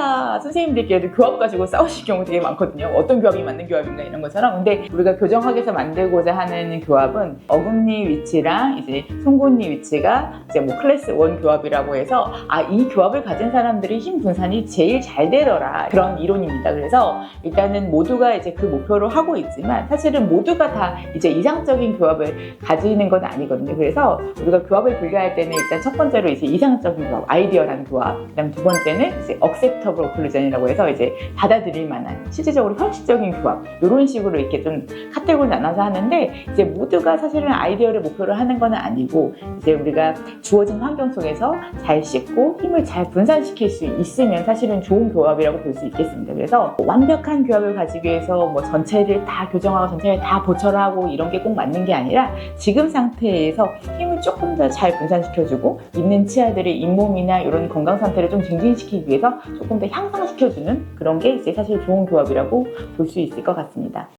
의사 선생님들끼리도 교합 가지고 싸우실 경우 되게 많거든요. 어떤 교합이 맞는 교합인가 이런 것처럼. 근데 우리가 교정학에서 만들고자 하는 교합은 어금니 위치랑 이제 송곳니 위치가 이제 뭐 클래스 원 교합이라고 해서 아 이 교합을 가진 사람들이 힘 분산이 제일 잘 되더라 그런 이론입니다. 그래서 일단은 모두가 이제 그 목표로 하고 있지만 사실은 모두가 다 이제 이상적인 교합을 가지는 건 아니거든요. 그래서 우리가 교합을 분류할 때는 일단 첫 번째로 이제 이상적인 교합, 아이디어라는 교합. 그다음 두 번째는 이제 acceptable occlusion이라고 해서 이제 받아들일 만한 실질적으로 형식적인 교합. 이런 식으로 이렇게 좀 카테고리 나눠서 하는데 이제 모두가 사실은 아이디어를 목표로 하는 건 아니고 이제 우리가 주어진 환경 속에서 잘 씻고 힘을 잘 분산시킬 수 있으면 사실은 좋은 교합이라고 볼 수 있겠습니다. 그래서 완벽한 교합을 가지기 위해서 뭐 전체를 다 교정하고 전체를 다 보철하고 이런 게 꼭 맞는 게 아니라 지금 상태에서 힘을 조금 더 잘 분산시켜주고 있는 치아들의 잇몸이나 이런 건강 상태를 좀 증진시키기 위해서 조금 더 향상시켜주는 그런 게 이제 사실 좋은 교합이라고 볼 수 있을 것 같습니다.